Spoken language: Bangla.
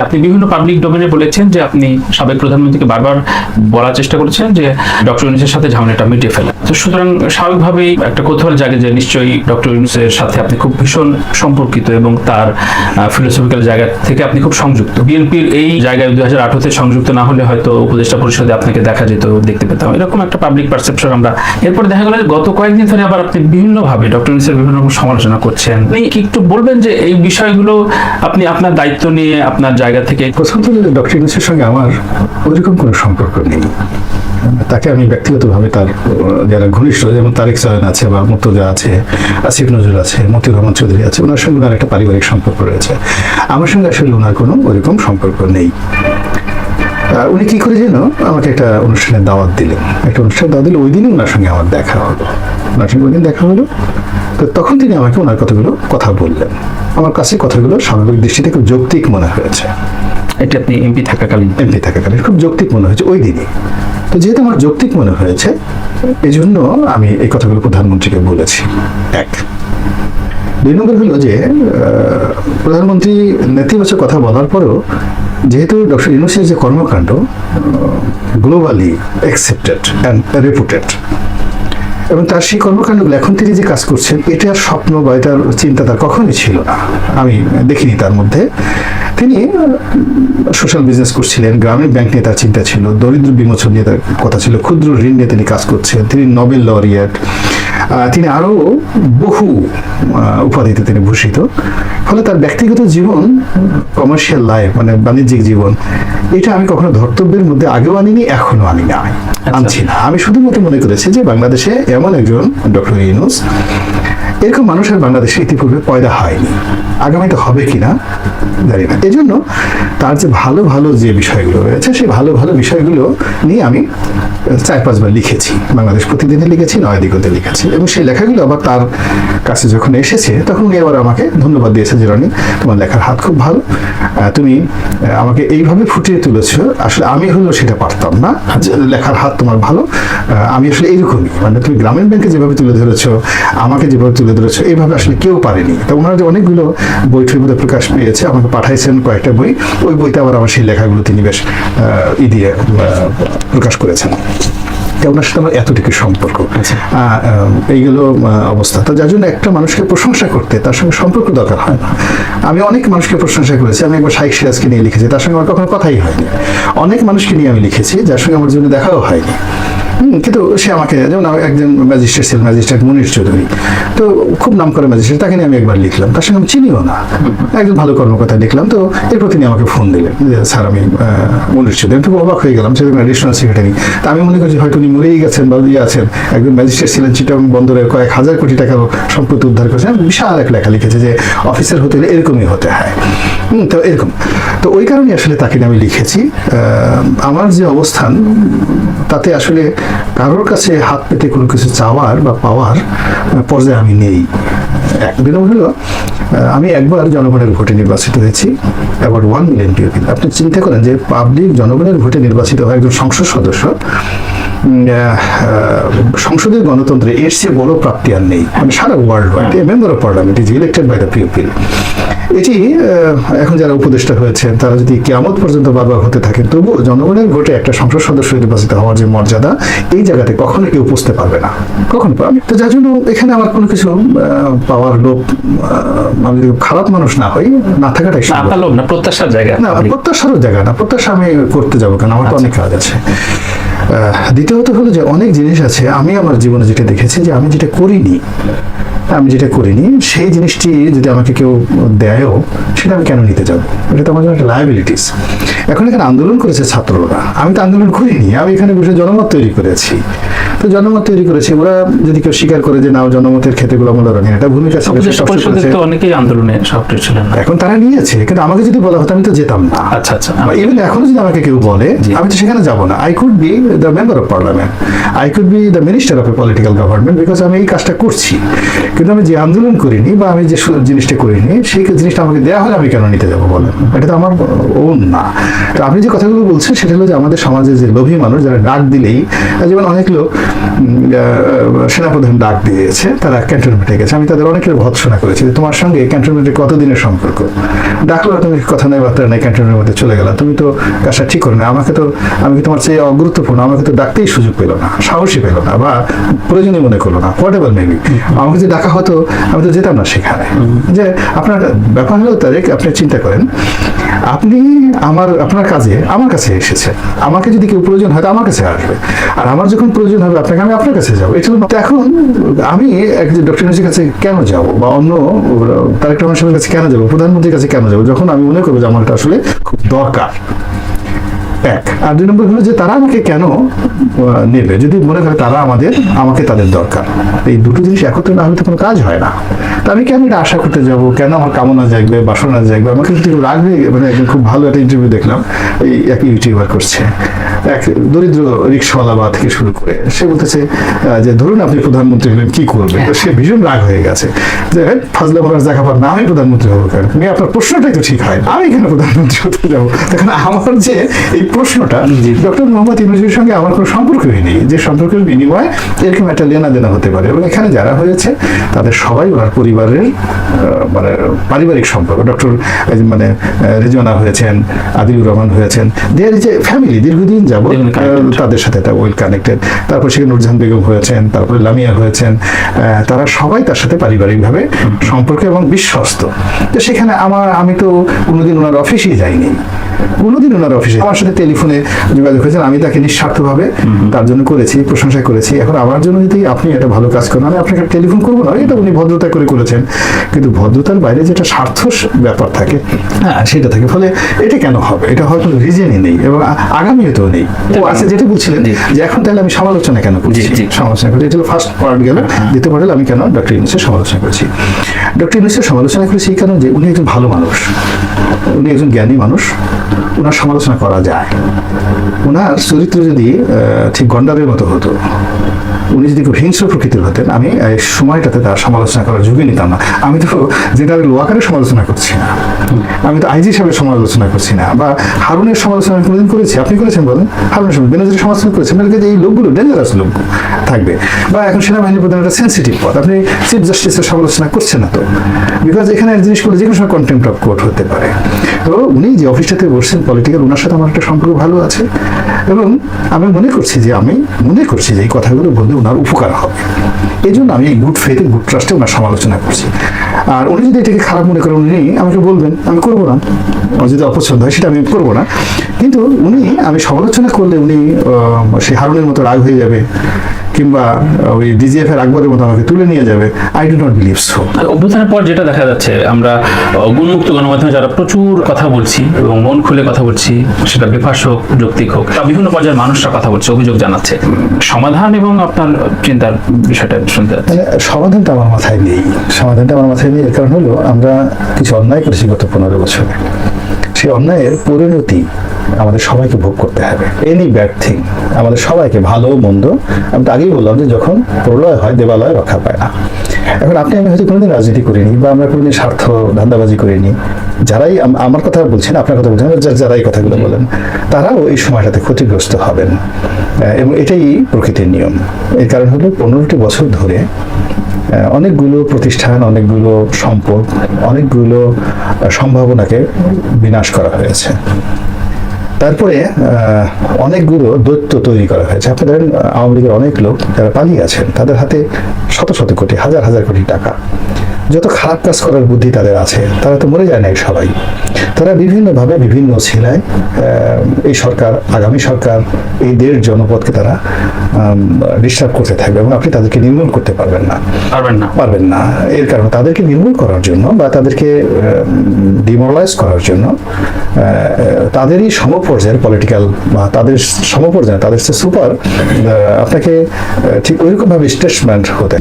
আপনি বিভিন্ন পাবলিক ডোমেনে বলেছেন যে আপনি সাবেক প্রধানমন্ত্রীকে বারবার বলার চেষ্টা করেছেন যে ডক্টর ইউনুসের সাথে ঝামেলাটা মিটিয়ে ফেলে। তো সুতরাং স্বাভাবিকভাবেই একটা কৌতূহল জাগে যে নিশ্চয়ই ডক্টর ইউনুসের সাথে আপনি খুব ভীষণ সম্পর্কিত এবং তার ফিলোসফিক্যাল জায়গা থেকে আপনি খুব সংযুক্ত। বিএনপির এই জায়গায় দুই হাজার সংযুক্ত না হলে হয়তো উপদেষ্টা পরিষদে আপনাকে দেখা যেত, দেখতে পেতাম। এরকম একটা পাবলিক পারসেপশন আমরা এরপর দেখা গেল গত কয়েকদিন ধরে আবার আপনি বিভিন্নভাবে ডক্টর ইউনুসের বিভিন্ন রকম সমালোচনা করছেন। একটু বলবেন যে এই বিষয়গুলো আপনি আপনার দায়িত্ব নিয়ে, আপনার জায়গা থেকে প্রথমত ডক্টর ইউনুসের সঙ্গে আমার ওইরকম কোনো সম্পর্ক নেই। তাকে আমি ব্যক্তিগতভাবে তার, যারা ঘনিষ্ঠ, যেমন তারেক সায়ন আছে বা মুর্তজা আছে, আসিফ নজরুল আছে, মতিউর রহমান চৌধুরী আছে, ওনার সঙ্গে ওনার একটা পারিবারিক সম্পর্ক রয়েছে। আমার সঙ্গে আসলে ওনার কোনো ওইরকম সম্পর্ক নেই। উনি কি করে যেন আমাকে একটা অনুষ্ঠানে দাওয়াত দিলেন। একটা অনুষ্ঠানে দাওয়াত দিলে ওই দিনই ওনার সঙ্গে আমার দেখা হলো। ওনার সঙ্গে ওই দিন দেখা হলো। তখন তিনি আমাকে ওনার কথাগুলো কথা বললেন। আমার কাছে কথাগুলো স্বাভাবিক দৃষ্টিতে খুব যৌক্তিক মনে হয়েছে। এটি আপনি এমপি থাকাকালীন। এমপি থাকাকালীন খুব যৌক্তিক মনে হয়েছে ওই দিনই। তো যেহেতু আমার যৌক্তিক মনে হয়েছে এই জন্য আমি এই কথাগুলো প্রধানমন্ত্রীকে বলেছি। এক দুই নম্বর হলো যে প্রধানমন্ত্রী নেতিবাচক কথা বলার পরেও যেহেতু ডক্টর ইউনুসের যে কর্মকাণ্ড গ্লোবালি অ্যাকসেপ্টেড অ্যান্ড রেপুটেড এবং তার সেই কর্মকাণ্ডগুলো এখন তিনি যে কাজ করছেন, এটা আর স্বপ্ন বা এটার চিন্তা তার কখনই ছিল না। আমি দেখিনি তার মধ্যে। তিনি সোশ্যাল বিজনেস করছিলেন, গ্রামীণ ব্যাংক নিয়ে তার চিন্তা ছিল, দরিদ্র বিমোচন নিয়ে তার কথা ছিল, ক্ষুদ্র ঋণ নিয়ে তিনি কাজ করছেন, তিনি নোবেল লরিয়েট তিনি আরও বহু উপাধিতে তিনি ভূষিত। ফলে তার ব্যক্তিগত জীবন কমার্শিয়াল লাইফ মানে বাণিজ্যিক জীবন এটা আমি কখনো ধর্তব্যের মধ্যে আগেও আনিনি এখনও আনি না আনছি না। আমি শুধুমাত্র মনে করেছি যে বাংলাদেশে এমন একজন ডক্টর ইউনুস এরকম মানুষ আর বাংলাদেশে ইতিপূর্বে পয়দা হয়নি। আগামীতে হবে কিনা, জানি না। এই জন্য তার যে ভালো ভালো যে বিষয়গুলো রয়েছে, সেই ভালো ভালো বিষয়গুলো নিয়ে আমি চার পাঁচবার লিখেছি। বাংলাদেশ প্রতিদিনে লিখেছি, নয় দিগতে লিখেছি। এবং সেই লেখাগুলো আবার তার কাছে যখন এসেছে, তখন উনি আবার আমাকে ধন্যবাদ দিয়েছে যে, রনি, তোমার লেখার হাত খুব ভালো। তুমি আমাকে এইভাবে ফুটিয়ে তুলেছো। আসলে আমি হলেও সেটা পারতাম না। যে লেখার হাত তোমার ভালো। আমি আসলে এইরকমই। মানে তুমি গ্রামীণ ব্যাংকে যেভাবে তুলে ধরেছ, আমাকে যেভাবে তুলে ধরেছো। এইভাবে আসলে কেউ পারেনি। তা ওনার যে অনেকগুলো বই টই মধ্যে প্রকাশ পেয়েছে আমাকে পাঠাইছেন কয়েকটা বই। ওই বইতে আবার আমার সেই লেখাগুলো তিনি বেশ ই দিয়ে প্রকাশ করেছেন। ওনার সাথে আমার এতটুকু সম্পর্ক। আহ, এইগুলো অবস্থা। তো যার জন্য একটা মানুষকে প্রশংসা করতে তার সঙ্গে সম্পর্ক দরকার হয় না। আমি অনেক মানুষকে প্রশংসা করেছি। আমি একবার শাইক সিরাজকে নিয়ে লিখেছি। তার সঙ্গে আমার কখনো কথাই হয়নি। অনেক মানুষকে নিয়ে আমি লিখেছি যার সঙ্গে আমার জন্য দেখাও হয়নি। কিন্তু সে আমাকে, যেমন একজন ম্যাজিস্ট্রেট ছিলেন ম্যাজিস্ট্রেট মনির চৌধুরী। তো খুব নাম করে ম্যাজিস্ট্রেট, তাকে নিয়ে আমি একবার লিখলাম। তার সঙ্গে আমি চিনিও না। একজন ভালো কর্মকর্তা লিখলাম তো এরপর তিনি আমাকে ফোন দিলেন যে, স্যার, আমি মনির চৌধুরী। আমি তো অবাক হয়ে গেলাম, সেরকম অ্যাডিশনাল সেক্রেটারি তা আমি মনে করছি হয়তো উনি মরেই গেছেন বা ইয়ে আছেন। একজন ম্যাজিস্ট্রেট ছিলেন চিটং বন্দরের কয়েক হাজার কোটি টাকার সম্পত্তি উদ্ধার করেছেন। বিশাল এক লেখা লিখেছে যে, অফিসার হতে হলে এরকমই হতে হয়। তো এরকম। তো ওই কারণে আসলে তাকে আমি লিখেছি। আমার যে অবস্থান, তাতে আসলে কারোর কাছে হাত পেতে কোনো কিছু চাওয়ার বা পাওয়ার পর্যায়ে আমি নেই। এক হলো আমি একবার জনগণের ভোটে নির্বাচিত হয়েছি। অ্যাবাউট ওয়ান মিলিয়ন পিপল আপনি চিন্তা করেন যে পাবলিক জনগণের ভোটে নির্বাচিত হয় একজন সংসদ সদস্য সংসদীয় গণতন্ত্রে এর চেয়ে বড় প্রাপ্তি আর নেই। মানে সারা world wide a member of parliament is elected by the people এটি এখন যারা উপদেষ্টা হয়েছেন তারা যদি কেমন পর্যন্ত বারবার হতে থাকেন তবুও জনগণের ভোটে একটা সংসদ সদস্য নির্বাচিত হওয়ার যে মর্যাদা এই জায়গাতে কখনো কেউ বুঝতে পারবে না। কখনো পারবে তো যার জন্য এখানে আমার কোনো কিছু পাওয়ার লোভ আমি যদি খারাপ মানুষ না হই না থাকাটাই না, আপনার লোক না প্রত্যাশার জায়গা। না প্রত্যাশারও জায়গা না প্রত্যাশা আমি করতে যাব কেন আমার তো অনেক কাজ আছে। দ্বিতীয়ত হলো যে অনেক জিনিস আছে, আমি আমার জীবনে যেটা দেখেছি যে আমি যেটা করিনি, আমি যেটা করিনি, সেই জিনিসটি যদি আমাকে কেউ দেয়ও, সেটা আমি কেন নিতে যাব? এটা তো আমার জন্য একটা লায়াবিলিটিস এখন এখানে আন্দোলন করেছে ছাত্ররা। আমি তো আন্দোলন করিনি, আমি এখানে বসে জনমত তৈরি করেছি। তো জনমত তৈরি করেছি। ওরা যদি কেউ স্বীকার করে যে না জনমতের ক্ষেত্রে গোলামুল্লা রঙের এটা ভূমিকা ছিল, অনেকেই আন্দোলনে সক্রিয় ছিলেন এখন তারা নিয়েছে কিন্তু আমাকে যদি বলা হতো আমি তো যেতাম না। আচ্ছা আচ্ছা। ইভেন এখনও যদি আমাকে কেউ বলে আমি তো সেখানে যাব না। I could be the member of parliament I could be the minister of a political government because আমি এই কাজটা করছি। কিন্তু আমি যে আন্দোলন করিনি বা আমি যে জিনিসটা করিনি সেই জিনিসটা আমাকে দেওয়া হলে আমি কেন নিতে যাব বলেন? এটা তো আমার ওন না। তো আপনি যে কথাগুলো বলছেন সেটা হলো যে আমাদের সমাজে যে লোভী মানুষ যারা ডাক দিলেই যেমন অনেক লোক সেনাপ্রধান ডাক দিয়েছে, তারা ক্যান্টনমেন্টে গেছে। আমি তাদের অনেকের ভৎসনা করেছি তোমার সঙ্গে ক্যান্টনমেন্টে কতদিনের সম্পর্ক? ডাকলো, তুমি কথা নেই, বার্তা নেই, ক্যান্টনমেন্টের মধ্যে চলে গেলা। তুমি তো কাজটা ঠিক করো না। আমাকে তো, আমি তোমার চেয়ে অগুরুত্বপূর্ণ? আমাকে তো ডাকতেই সুযোগ পেল না সাহসী পেল না, বা প্রয়োজনীয় মনে করল না হোয়াট এভার মেবি আমাকে যদি ডাকা হতো, আমি তো যেতাম না সেখানে। যে আপনার ব্যাপার হলো, তারেক, আপনি চিন্তা করেন, আপনি আমার, আপনার কাজে আমার কাছে এসেছে আমাকে যদি কেউ প্রয়োজন হয়, তো আমার কাছে আসবে। আর আমার যখন প্রয়োজন হবে আপনাকে আমি আপনার কাছে যাব। এটা এখন আমি একজন ডক্টর ইউনুসের কাছে কেন যাব বা অন্য তারেক রহমান সাহেবের কাছে কেন যাব, প্রধানমন্ত্রীর কাছে কেন যাব, যখন আমি মনে করব যে আমার আসলে খুব দরকার। এক। আর দুই নম্বর হলো যে তারা আমাকে কেন নেবে? যদি মনে করে তারা আমাদের আমাকে তাদের দরকার। এই দুটো জিনিস একত্রে না হলে তো কোনো কাজ হয় না। তা আমি কেন এটা আশা করতে যাব? কেন আমার কামনা জাগবে বাসনা জাগবে? আমাকে যদি হয়ে মানে একজন খুব ভালো একটা ইন্টারভিউ দেখলাম এই এক ইউটিউবার করছে। এক দরিদ্র রিক্সাওয়ালা বা থেকে শুরু করে সে বলতেছে যে ধরুন আপনি প্রধানমন্ত্রী হলেন কি করবে সে ভীষণ রাগ হয়ে গেছে। যে "হেৎ, ফাজলে মহারাজ দেখা পার না আমি প্রধানমন্ত্রী হব কেন? আপনার প্রশ্নটাই তো ঠিক হয়। আমি কেন প্রধানমন্ত্রী হতে যাব? তখন আমার যে এই প্রশ্নটা ডক্টর মোহাম্মদ ইউনুসের সঙ্গে আমার কোনো সম্পর্কই নেই যে সম্পর্কের বিনিময়ে এরকম একটা লেনা দেনা হতে পারে। এবং এখানে যারা হয়েছে তাদের সবাই ওনার পরিবারের মানে পারিবারিক সম্পর্ক। ডক্টর মানে রেজওয়ানা হয়েছেন আদিলুর রহমান হয়েছেন দেয়ার যে ফ্যামিলি দীর্ঘদিন যাব তাদের সাথে একটা ওয়েল কানেক্টেড তারপর সেখানে নুরজাহান বেগম হয়েছেন তারপরে লামিয়া হয়েছেন তারা সবাই তার সাথে পারিবারিকভাবে সম্পর্ক এবং বিশ্বস্ত। তো সেখানে আমার আমি তো কোনোদিন ওনার অফিসেই যাইনি। কোনোদিন ওনার অফিসে আমার সাথে টেলিফোনে যোগাযোগ হয়েছেন আমি তাকে নিঃস্বার্থভাবে তার জন্য করেছি প্রশংসা করেছি। এখন আমার জন্য যদি আপনি একটা ভালো কাজ করেন আমি আপনাকে টেলিফোন করব না এটা উনি ভদ্রতা করে করেছেন। কিন্তু ভদ্রতার বাইরে যেটা স্বার্থ ব্যাপার থাকে হ্যাঁ সেটা থাকে। ফলে এটা কেন হবে? এটা হয়তো রিজনই নেই এবং আ- আগামীতেও নেই। ও আছে যেটা বলছিলেন যে এখন তাহলে আমি সমালোচনা কেন করছি। সমালোচনা করছি। এটা ফার্স্ট পার্ট গেল। দ্বিতীয় পার্ট আমি কেন ডক্টর ইউনুসের সমালোচনা করেছি? ডক্টর ইউনুসের সমালোচনা করেছি এই কারণে যে উনি একজন ভালো মানুষ উনি একজন জ্ঞানী মানুষ ওনার সমালোচনা করা যায়। ওনার চরিত্র যদি ঠিক গন্ডারের মতো হতো, উনি যদি খুব হিংস্র প্রকৃতির হতেন, আমি এই সময়টাতে তার সমালোচনা করার যুগে নিতাম না। আমি তো জেনারেল ওয়াকারের সমালোচনা করছি না, আমি তো আইজি সাহেবের সমালোচনা করছি না, বা হারুনের সমালোচনা আমি কোনোদিন করেছি। আপনি করেছেন বলেন? হারুনের সমালোচনা বেনজির সমালোচনা করেছেন? মানে এই লোকগুলো ডেঞ্জারাস লোক থাকবে, বা এখন সেনাবাহিনীর প্রধান একটা সেন্সিটিভ পদ, আপনি চিফ জাস্টিসের সমালোচনা করছেন না তো? বিকজ এখানে জিনিসগুলো যে কোনো সময় কন্টেম্প অফ কোর্ট হতে পারে। তো উনি যে অফিসটাতে বসছেন পলিটিক্যাল ওনার সাথে আমার একটা ভালো আছে এবং আমি মনে করছি যে, আমি মনে করছি যে এই কথাগুলো বললে ওনার উপকার হবে। এই জন্য আমি এই গুড ফেথে, গুড ট্রাস্টে ওনার সমালোচনা করছি। আর উনি যদি এটাকে খারাপ মনে করেন, উনি আমাকে বলবেন, আমি করব না। আমার যদি অপছন্দ হয়, সেটা আমি করব না। কিন্তু উনি, আমি সমালোচনা করলে উনি সেই হারুনের মতো রাগ হয়ে যাবে। কিংবা ওই ডিজিএফ এর আকবরের মতো আমাকে তুলে নিয়ে যাবে I do not believe so আর অভ্যুত্থানের পর যেটা দেখা যাচ্ছে আমরা গুণমুক্ত গণমাধ্যমে যারা প্রচুর কথা বলছি এবং মন খুলে কথা বলছি সেটা বেফাস হোক যৌক্তিক হোক বা বিভিন্ন পর্যায়ের মানুষরা কথা বলছে অভিযোগ জানাচ্ছে। সমাধান এবং আপনার চিন্তার বিষয়টা শুনতে মানে সমাধানটা আমার মাথায় নেই। সমাধানটা আমার মাথায় নেই এর কারণ হলো আমরা কিছু অন্যায় করেছি গত পনেরো বছরে। সেই অন্যায়ের পরিণতি আমাদের সবাইকে ভোগ করতে হবে। এনি ব্যাড থিং আমাদের সবাইকে ভালো মন্দ আমি তো আগেই বললাম যে যখন প্রলয় হয় দেবালয় রক্ষা পায় না। এখন আপনি আমি হয়তো কোনোদিন রাজনীতি করিনি বা আমরা কোনোদিন স্বার্থ ধান্দাবাজি করিনি। যারাই আমার কথা বলছেন আপনার কথা বলছেন যা- যারা এই কথাগুলো বলেন তারাও এই সময়টাতে ক্ষতিগ্রস্ত হবেন। এবং এটাই প্রকৃতির নিয়ম। এর কারণ হলো পনেরোটি বছর ধরে অনেকগুলো প্রতিষ্ঠান অনেকগুলো সম্পদ অনেকগুলো সম্ভাবনাকে বিনাশ করা হয়েছে। তারপরে অনেকগুলো দৈত্য তৈরি করা হয়েছে। আপনি ধরেন, আওয়ামী লীগের অনেক লোক যারা পালিয়ে আছেন, তাদের হাতে শত শত কোটি, হাজার হাজার কোটি টাকা। যত খারাপ কাজ করার বুদ্ধি তাদের আছে তারা তো মরে যায় নাই সবাই। তারা বিভিন্নভাবে বিভিন্ন ছিলায় এই সরকার আগামী সরকার এই দেশ জনপদকে তারা ডিস্টার্ব করতে থাকবে এবং আপনি তাদেরকে নির্মূল করতে পারবেন না। পারবেন না। পারবেন না। এর কারণে তাদেরকে নির্মূল করার জন্য বা তাদেরকে ডিমোরালাইজ করার জন্য তাদেরই সমপর্যায়ের পলিটিক্যাল বা তাদের সমপর্যায়ে তাদের সুপার আপনাকে ঠিক ওইরকমভাবে স্টেটসম্যান্ট হতে